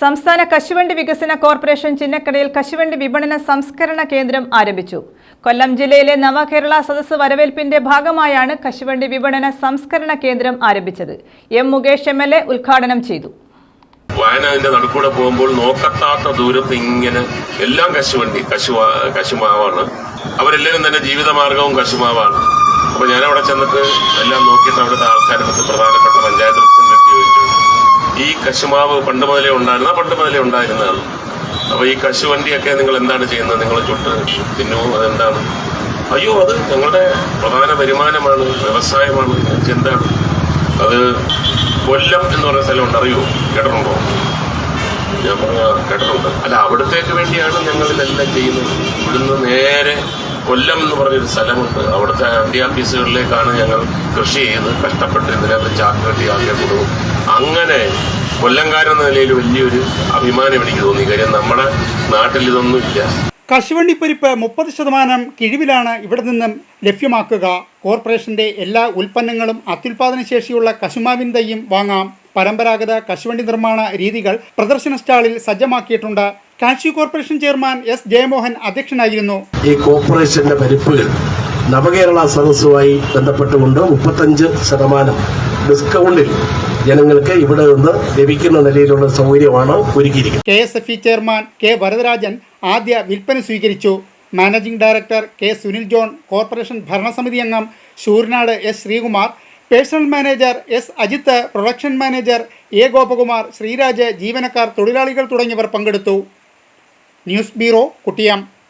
സംസ്ഥാന കശുവണ്ടി വികസന കോർപ്പറേഷൻ ചിന്നക്കടയിൽ കശുവണ്ടി വിപണന സംസ്കരണ കേന്ദ്രം ആരംഭിച്ചു. കൊല്ലം ജില്ലയിലെ നവകേരള സദസ് വരവേൽപ്പിന്റെ ഭാഗമായാണ് കശുവണ്ടി വിപണന സംസ്കരണ കേന്ദ്രം ആരംഭിച്ചത്. M Mukesh M L A ഉദ്ഘാടനം ചെയ്തു. വയനാടിന്റെ നടുക്കൂടെ പോകുമ്പോൾ നോക്കത്താത്ത ദൂരത്ത് ഇങ്ങനെ എല്ലാം കശുവണ്ടി കശുവ കശുമാവാണ്. അവരെല്ലാവരും തന്നെ ജീവിതമാർഗവും കശുമാവാണ്. അപ്പൊ ഞാൻ അവിടെ ചെന്നിട്ട് എല്ലാം നോക്കിയിട്ട് അവിടുത്തെ ആൾക്കാരുടെ പ്രധാനപ്പെട്ട പഞ്ചായത്ത് കശുമാവ് പണ്ട് മുതലേ ഉണ്ടായിരുന്ന. പണ്ട് മുതലേ ഉണ്ടായിരുന്നതാണ് അപ്പൊ ഈ കശുവണ്ടിയൊക്കെ നിങ്ങൾ എന്താണ് ചെയ്യുന്നത്? നിങ്ങൾ ചുട്ട് തിന്നു അതെന്താണ്? അയ്യോ അത് ഞങ്ങളുടെ പ്രധാന വരുമാനമാണ് വ്യവസായമാണ് എന്താണ്? അത് കൊല്ലം എന്ന് പറയുന്ന സ്ഥലമുണ്ട് അറിയോ? കേട്ടിട്ടുണ്ടോ? ഞാൻ പറഞ്ഞ കേട്ടിട്ടുണ്ട്. അല്ല അവിടത്തേക്ക് വേണ്ടിയാണ് ഞങ്ങൾ ഇതെല്ലാം ചെയ്യുന്നത്. ഇവിടുന്ന് നേരെ കൊല്ലം എന്ന് പറഞ്ഞൊരു സ്ഥലമുണ്ട്. അവിടുത്തെ അണ്ടി ഓഫീസുകളിലേക്കാണ് ഞങ്ങൾ കൃഷി ചെയ്ത് കഷ്ടപ്പെട്ട് ഇതിനകത്ത് ചാക്ക് കെട്ടി ആക്കിയ കൊടുക്കും. അങ്ങനെ കൊല്ലംകാരെന്ന നിലയിൽ വലിയൊരു അഭിമാനം എനിക്ക് തോന്നി. കാര്യം നമ്മുടെ നാട്ടിൽ ഇതൊന്നും ഇല്ല. കശുവണ്ടിപ്പരിപ്പ് മുപ്പത് ശതമാനം കിഴിവിലാണ് ഇവിടെ നിന്നും ലഭ്യമാക്കുക. കോർപ്പറേഷന്റെ എല്ലാ ഉൽപ്പന്നങ്ങളും അത്യുൽപാദന ശേഷിയുള്ള കശുമാവിൻ തൈയും വാങ്ങാം. പരമ്പരാഗത കശുവണ്ടി നിർമ്മാണ രീതികൾ പ്രദർശന സ്റ്റാളിൽ സജ്ജമാക്കിയിട്ടുണ്ട്. Cashew corporation chairman S Jayamohan അധ്യക്ഷനായിരുന്നു. ഈ കോർപ്പറേഷന്റെ പരിപ്പുകൾ നവകേരള സദസ്സുമായി ബന്ധപ്പെട്ടുകൊണ്ട് മുപ്പത്തഞ്ച് ശതമാനം ഡിസ്കൗണ്ടിൽ ജനങ്ങൾക്ക് ഇവിടെ നിന്ന് ലഭിക്കുന്ന നിലയിലുള്ള സൗകര്യമാണ് ഒരുക്കിയിരിക്കുന്നത്. K S F E chairman K Varadarajan ആദ്യ വിൽപ്പന സ്വീകരിച്ചു. Managing director K Sunil John corporation ഭരണസമിതി അംഗം Sooranad S Sreekumar personal manager S Ajith production manager A Gopakumar Sreeraj ജീവനക്കാർ തൊഴിലാളികൾ തുടങ്ങിയവർ പങ്കെടുത്തു. News bureau Kuttiyam.